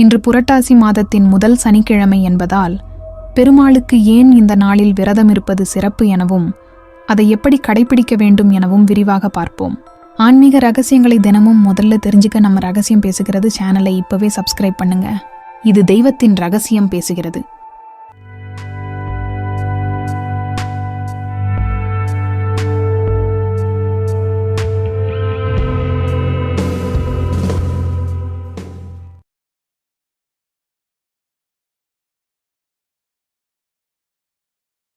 இன்று புரட்டாசி மாதத்தின் முதல் சனிக்கிழமை என்பதால் பெருமாளுக்கு ஏன் இந்த நாளில் விரதம் இருப்பது சிறப்பு எனவும் அதை எப்படி கடைபிடிக்க வேண்டும் எனவும் விரிவாக பார்ப்போம். ஆன்மீக ரகசியங்களை தினமும் முதல்ல தெரிஞ்சுக்க நம்ம ரகசியம் பேசுகிறது சேனலை இப்பவே சப்ஸ்கிரைப் பண்ணுங்க. இது தெய்வத்தின் ரகசியம் பேசுகிறது.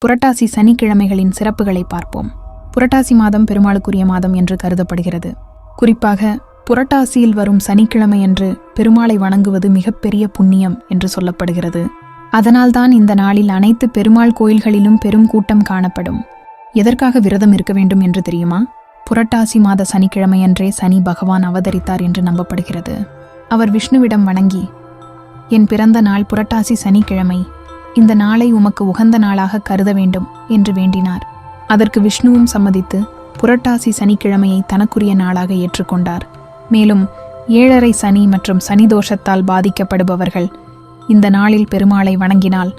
புரட்டாசி சனிக்கிழமைகளின் சிறப்புகளை பார்ப்போம். புரட்டாசி மாதம் பெருமாளுக்குரிய மாதம் என்று கருதப்படுகிறது. குறிப்பாக புரட்டாசியில் வரும் சனிக்கிழமை என்று பெருமாளை வணங்குவது மிகப்பெரிய புண்ணியம் என்று சொல்லப்படுகிறது. அதனால்தான் இந்த நாளில் அனைத்து பெருமாள் கோயில்களிலும் பெரும் கூட்டம் காணப்படும். எதற்காக விரதம் இருக்க வேண்டும் என்று தெரியுமா? புரட்டாசி மாத சனிக்கிழமையன்றே சனி பகவான் அவதரித்தார் என்று நம்பப்படுகிறது. அவர் விஷ்ணுவிடம் வணங்கி என் பிறந்த நாள் புரட்டாசி சனிக்கிழமை. இந்த நாளை உமக்கு உகந்த நாளாக கருத வேண்டும் என்று வேண்டினார். அதற்கு விஷ்ணுவும் சம்மதித்து புரட்டாசி சனிக்கிழமையை தனக்குரிய நாளாக ஏற்றுக்கொண்டார். மேலும் ஏழரை சனி மற்றும் சனி தோஷத்தால் பாதிக்கப்படுபவர்கள் இந்த நாளில் பெருமாளை வணங்கினால்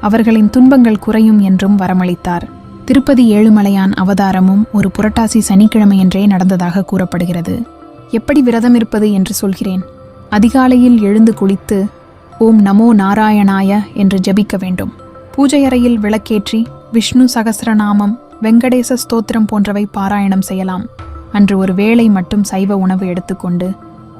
அவர்களின் துன்பங்கள் குறையும் என்றும் வரமளித்தார். திருப்பதி ஏழுமலையான் அவதாரமும் ஒரு புரட்டாசி சனிக்கிழமையன்றே நடந்ததாக கூறப்படுகிறது. எப்படி விரதம் இருப்பது என்று சொல்கிறேன். அதிகாலையில் எழுந்து குளித்து ஓம் நமோ நாராயணாய என்று ஜெபிக்க வேண்டும். பூஜை அறையில் விளக்கேற்றி விஷ்ணு சகஸ்ரநாமம் வெங்கடேச ஸ்தோத்திரம் போன்றவை பாராயணம் செய்யலாம். அன்று ஒரு வேளை மட்டும் சைவ உணவு எடுத்துக்கொண்டு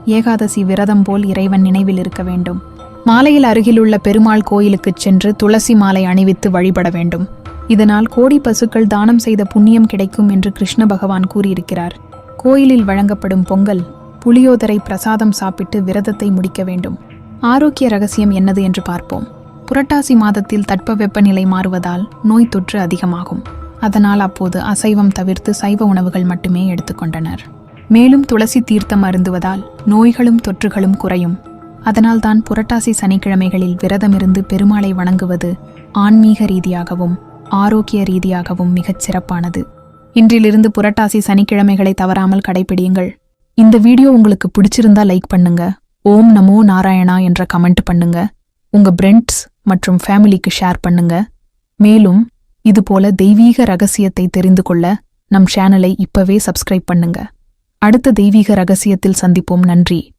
ஏகாதசி விரதம் போல் இறைவன் நினைவில் இருக்க வேண்டும். மாலையில் அருகிலுள்ள பெருமாள் கோயிலுக்குச் சென்று துளசி மாலை அணிவித்து வழிபட வேண்டும். இதனால் கோடி பசுக்கள் தானம் செய்த புண்ணியம் கிடைக்கும் என்று கிருஷ்ண பகவான் கூறியிருக்கிறார். கோயிலில் வழங்கப்படும் பொங்கல் புளியோதரை பிரசாதம் சாப்பிட்டு விரதத்தை முடிக்க வேண்டும். ஆரோக்கிய ரகசியம் என்னது என்று பார்ப்போம். புரட்டாசி மாதத்தில் தட்பவெப்பநிலை மாறுவதால் நோய் தொற்று அதிகமாகும். அதனால் அப்போது அசைவம் தவிர்த்து சைவ உணவுகள் மட்டுமே எடுத்துக்கொண்டனர் மேலும் துளசி தீர்த்தம் அருந்துவதால் நோய்களும் தொற்றுகளும் குறையும். அதனால்தான் புரட்டாசி சனிக்கிழமைகளில் விரதமிருந்து பெருமாளை வணங்குவது ஆன்மீக ரீதியாகவும் ஆரோக்கிய ரீதியாகவும் மிகச் சிறப்பானது. இன்றிலிருந்து புரட்டாசி சனிக்கிழமைகளை தவறாமல் கடைபிடியுங்கள். இந்த வீடியோ உங்களுக்கு பிடிச்சிருந்தா லைக் பண்ணுங்க. ஓம் நமோ நாராயணா என்ற கமெண்ட் பண்ணுங்க. உங்க பிரெண்ட்ஸ் மற்றும் ஃபேமிலிக்கு ஷேர் பண்ணுங்க. மேலும் இதுபோல தெய்வீக ரகசியத்தை தெரிந்து கொள்ள நம் சேனலை இப்பவே சப்ஸ்கிரைப் பண்ணுங்க. அடுத்த தெய்வீக ரகசியத்தில் சந்திப்போம். நன்றி.